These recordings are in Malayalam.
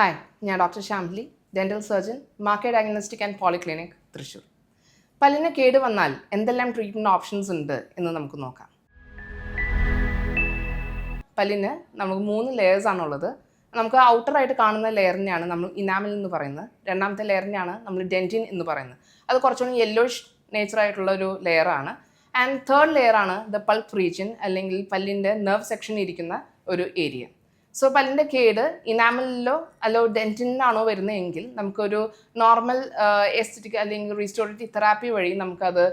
ഹായ് ഞാൻ doctor Shyamli dental surgeon market diagnostic and polyclinic Thrissur. പല്ലിന് കേട് വന്നാൽ എന്തെല്ലാം ട്രീറ്റ്മെന്റ് ഓപ്ഷൻസ് ഉണ്ട് എന്ന് നമുക്ക് നോക്കാം. പല്ലിന് നമുക്ക് മൂന്ന് ലെയേഴ്സ് ആണുള്ളത്. നമുക്ക് ഔട്ടറായിട്ട് കാണുന്ന ലെയറിനെയാണ് നമ്മൾ ഇനാമിൽ എന്ന് പറയുന്നത്. രണ്ടാമത്തെ ലെയറിനെയാണ് നമ്മൾ ഡെന്റിൻ എന്ന് പറയുന്നത്. അത് കുറച്ചുകൂടി യെല്ലോഷ് നേച്ചർ ആയിട്ടുള്ള ഒരു ലെയറാണ് ആൻഡ് തേർഡ് ലെയറാണ് ദ പൾപ്പ് റീജിയൻ അല്ലെങ്കിൽ പല്ലിന്റെ നെർവ് സെക്ഷൻ ഇരിക്കുന്ന ഒരു ഏരിയ സോ പല്ലിന്റെ കേട് ഇനാമലിലോ അല്ലോ ഡെന്റിനാണോ വരുന്നതെങ്കിൽ നമുക്കൊരു നോർമൽ എസ്തറ്റിക് അല്ലെങ്കിൽ റീസ്റ്റോറേറ്റീവ് തെറാപ്പി വഴി നമുക്കത്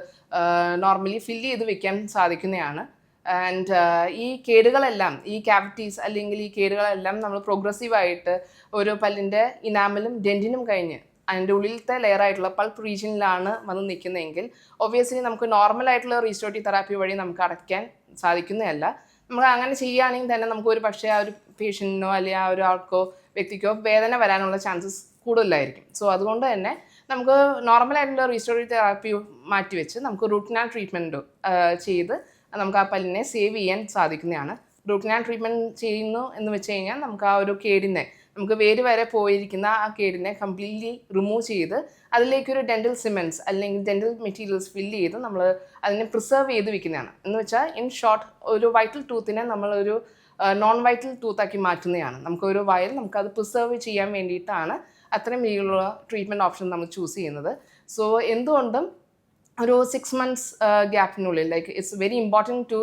നോർമലി ഫില്ല് ചെയ്ത് വെക്കാൻ സാധിക്കുന്നതാണ്. ആൻഡ് ഈ കേടുകളെല്ലാം ഈ ക്യാവിറ്റീസ് അല്ലെങ്കിൽ ഈ കേടുകളെല്ലാം നമ്മൾ പ്രോഗ്രസീവായിട്ട് ഒരു പല്ലിന്റെ ഇനാമലും ഡെന്റിനും കഴിഞ്ഞ് അതിന്റെ ഉള്ളിലത്തെ ലെയർ ആയിട്ടുള്ള പൾപ്പ് റീജിയനിലാണ് വന്ന് നിൽക്കുന്നതെങ്കിൽ ഒബ്വിയസ്ലി നമുക്ക് നോർമൽ ആയിട്ടുള്ള റീസ്റ്റോറേറ്റീവ് തെറാപ്പി വഴി നമുക്ക് അടയ്ക്കാൻ സാധിക്കുന്നതല്ല. നമ്മൾ അങ്ങനെ ചെയ്യുകയാണെങ്കിൽ തന്നെ നമുക്ക് ഒരു പക്ഷേ ആ ഒരു പേഷ്യന്റിനോ അല്ലെങ്കിൽ ആ ഒരാൾക്കോ വ്യക്തിക്കോ വേദന വരാനുള്ള ചാൻസസ് കൂടുതലായിരിക്കും. സോ അതുകൊണ്ട് തന്നെ നമുക്ക് നോർമലായിട്ടുള്ള റീസ്റ്റോറേറ്റീവ് തെറാപ്പി മാറ്റിവെച്ച് നമുക്ക് റൂട്ട് കനാൽ ട്രീറ്റ്മെന്റ് ചെയ്ത് നമുക്ക് ആ പല്ലിനെ സേവ് ചെയ്യാൻ സാധിക്കുന്നതാണ്. റൂട്ട് കനാൽ ട്രീറ്റ്മെന്റ് ചെയ്യുന്നു എന്ന് വെച്ച് കഴിഞ്ഞാൽ നമുക്ക് ആ ഒരു കേടിനെ നമുക്ക് വേര് വരെ പോയിരിക്കുന്ന ആ കേടിനെ കംപ്ലീറ്റ്ലി റിമൂവ് ചെയ്ത് അതിലേക്കൊരു ഡെന്റൽ സിമെന്റ്സ് അല്ലെങ്കിൽ ഡെന്റൽ മെറ്റീരിയൽസ് ഫില്ല് ചെയ്ത് നമ്മൾ അതിനെ പ്രിസർവ് ചെയ്ത് വെക്കുന്നതാണ്. എന്ന് വെച്ചാൽ ഇൻ ഷോർട്ട് ഒരു വൈറ്റൽ ടൂത്തിനെ നമ്മളൊരു നോൺ വൈറ്റൽ ടൂത്താക്കി മാറ്റുന്നതാണ് നമുക്കൊരു വയൽ നമുക്കത് പ്രിസർവ് ചെയ്യാൻ വേണ്ടിയിട്ടാണ് അത്രയും രീതിയിലുള്ള ട്രീറ്റ്മെന്റ് ഓപ്ഷൻ നമ്മൾ ചൂസ് ചെയ്യുന്നത്. സോ എന്തുകൊണ്ടും ഒരു six months ഗ്യാപ്പിനുള്ളിൽ like it's very important to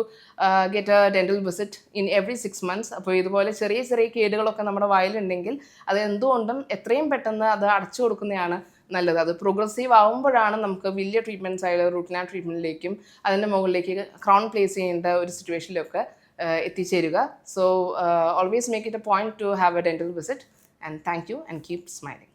get a dental visit in every six months അപ്പോൾ ഇതുപോലെ ചെറിയ ചെറിയ കേടുകളൊക്കെ നമ്മുടെ വായിലുണ്ടെങ്കിൽ അത് എന്തുകൊണ്ടും എത്രയും പെട്ടെന്ന് അത് അടച്ചു കൊടുക്കുന്നതാണ് നല്ലത്. അത് പ്രോഗ്രസീവ് ആകുമ്പോഴാണ് നമുക്ക് വലിയ ട്രീറ്റ്മെന്റ്സ് ആയാലും റൂട്ടിനാ ട്രീറ്റ്മെന്റിലേക്കും അതിന്റെ മുകളിലേക്ക് ക്രൗൺ പ്ലേസ് ചെയ്യേണ്ട ഒരു സിറ്റുവേഷനിലൊക്കെ എത്തിച്ചേരുക. So always make it a point to have a dental visit and thank you and keep smiling